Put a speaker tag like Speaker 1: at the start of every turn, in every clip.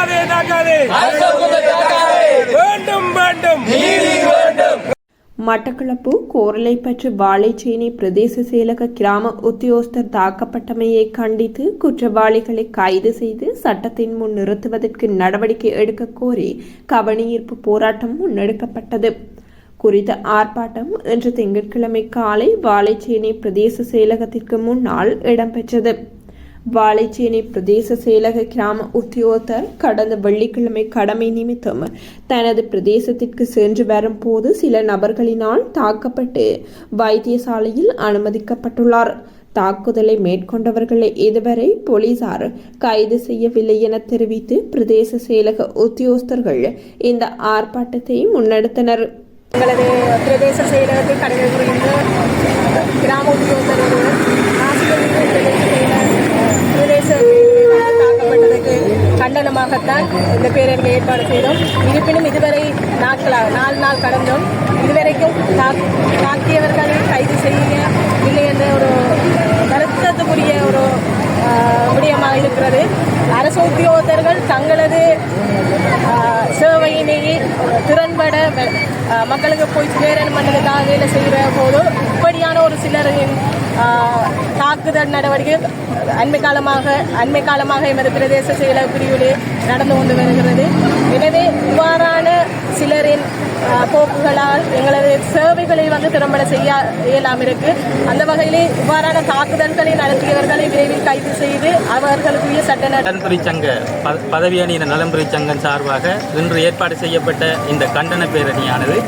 Speaker 1: தாக்காதே தாக்காதே வேண்டும் வேண்டும்.
Speaker 2: மட்டக்களப்பு கோரளைப்பற்று வாழைச்சேனை பிரதேச செயலக கிராம உத்தியோகஸ்தர் தாக்கப்பட்டமையை கண்டித்து குற்றவாளிகளை கைது செய்து சட்டத்தின் முன் நிறுத்துவதற்கு நடவடிக்கை எடுக்க கோரி கவனஈர்ப்பு போராட்டம் முன்னெடுக்கப்பட்டது. குறித்த ஆர்ப்பாட்டம் இன்று திங்கட்கிழமை காலை வாழைச்சேனை பிரதேச செயலகத்திற்கு முன்னால் இடம்பெற்றது. வாழைச்சேனை பிரதேச செயலக கிராம உத்தியோகத்தர் கடந்த வெள்ளிக்கிழமை கடமை நிமித்தம் தனது பிரதேசத்திற்கு சென்று வரும் போது சில நபர்களினால் தாக்கப்பட்டு வைத்தியசாலையில் அனுமதிக்கப்பட்டுள்ளார். தாக்குதலை மேற்கொண்டவர்களை இதுவரை போலீசார் கைது செய்யவில்லை என தெரிவித்து பிரதேச செயலக உத்தியோகஸ்தர்கள் இந்த ஆர்ப்பாட்டத்தை முன்னெடுத்தனர்.
Speaker 3: எங்களது பிரதேச செயலகத்தில் கடமை புரிகின்ற கிராம உத்தியோகத்தர் ஒருவர் ஆசிரியர் பிரதேச செயலர் பிரதேச செயலர் தாக்கப்பட்டதற்கு கண்டனமாகத்தான் இந்த பேரணியை ஏற்பாடு செய்தோம். இருப்பினும் இதுவரை நாட்களாக நாலு நாள் கடந்தும். இதுவரைக்கும் தாக்- தாக்கியவர்களை கைது செய்ய இல்லை என்ற ஒரு வருத்தத்துக்குரிய ஒரு ஆஹ், விடயமாக இருக்கிறது அரசு உத்தியோகத்தர்கள் தங்களது சேவையினையே திறன்பட மக்களுக்கு போய் சேரணும் பண்ணுறதுக்காக வேலை செய்கிற போது இப்படியான ஒரு சிலரின் தாக்குதல் நடவடிக்கை அண்மை காலமாக அண்மை காலமாக எமது பிரதேச செயலக பிரிவிலே நடந்து கொண்டு வருகிறது. எனவே இவ்வாறான சிலரின் போக்குகளால் எங்களது சேவைகளை வந்து திறம்பட செய்ய இயலாமல் இருக்கு. அந்த வகையிலே இவ்வாறான தாக்குதல்களை நடத்தியவர்களை விரைவில் கைது செய்து அவர்களுக்குரிய சட்ட
Speaker 4: நலன்புரி சங்க பதவி அணியின நலன்புரி சங்கம் சார்பாக இன்று ஏற்பாடு செய்யப்பட்ட இந்த கண்டன பேரணியானது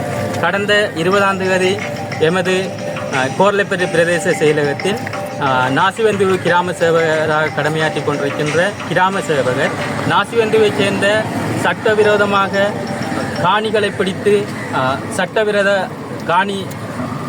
Speaker 4: கடந்த இருபதாம் தேதி எமது கோர்லைப்பட்டி பிரதேச செயலகத்தில் நாசிவந்துவு கிராம சேவகராக கடமையாற்றிக் கொண்டிருக்கின்ற கிராம சேவகர். நாசிவந்துவை சேர்ந்த சட்டவிரோதமாக காணிகளை பிடித்து சட்டவிரோத காணி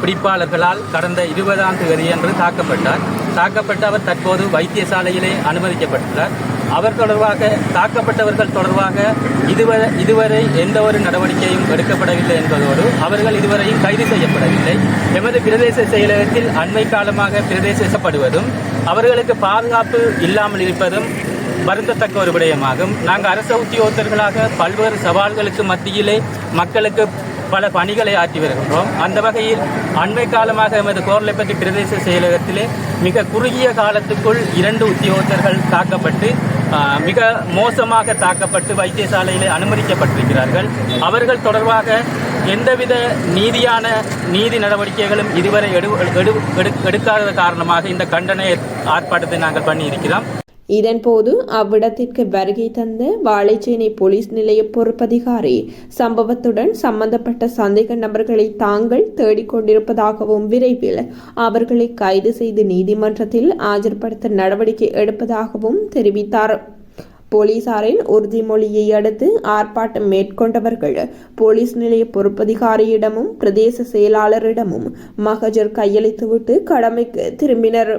Speaker 4: பிடிப்பாளர்களால் கடந்த இருபதாம் தேதி என்று தாக்கப்பட்டார். தாக்கப்பட்ட அவர் தற்போது வைத்தியசாலையிலே அனுமதிக்கப்பட்டுள்ளார். அவர் தொடர்பாக தாக்கப்பட்டவர்கள் தொடர்பாக இதுவரை இதுவரை எந்த ஒரு நடவடிக்கையும் எடுக்கப்படவில்லை என்பதோடு அவர்கள் இதுவரையும் கைது செய்யப்படவில்லை. எமது பிரதேச செயலகத்தில் அண்மை காலமாக பிரதேசப்படுவதும் அவர்களுக்கு பாதுகாப்பு இல்லாமல் இருப்பதும் வருந்தத்தக்க ஒரு விடயமாகும். நாங்கள் அரசு உத்தியோகத்தர்களாக பல்வேறு சவால்களுக்கு மத்தியிலே மக்களுக்கு பல பணிகளை ஆற்றி வருகின்றோம். அந்த வகையில் அண்மை காலமாக எமது கோர்லைப்பட்டி பிரதேச செயலகத்திலே மிக குறுகிய காலத்துக்குள் இரண்டு உத்தியோகத்தர்கள் தாக்கப்பட்டு மிக மோசமாக தாக்கப்பட்டு வைத்தியசாலையிலே அனுமதிக்கப்பட்டிருக்கிறார்கள். அவர்கள் தொடர்பாக எந்தவித நீதியான நீதி நடவடிக்கைகளும் இதுவரை எடு எடு- எடுக்காத காரணமாக இந்த கண்டன ஆர்ப்பாட்டத்தை நாங்கள் பண்ணியிருக்கிறோம்.
Speaker 2: இதன்போது அவ்விடத்திற்கு வருகை தந்த வாழைச்சேனை போலீஸ் நிலைய பொறுப்பதிகாரி சம்பவத்துடன் சம்பந்தப்பட்ட சந்தேக நபர்களை தாங்கள் தேடிக்கொண்டிருப்பதாகவும் விரைவில் அவர்களை கைது செய்து நீதிமன்றத்தில் ஆஜர்படுத்த நடவடிக்கை எடுப்பதாகவும் தெரிவித்தார். போலீசாரின் உறுதிமொழியை அடுத்து ஆர்ப்பாட்டம் மேற்கொண்டவர்கள் போலீஸ் நிலைய பொறுப்பதிகாரியிடமும் பிரதேச செயலாளரிடமும் மகஜர் கையளித்துவிட்டு கடமைக்கு திரும்பினர்.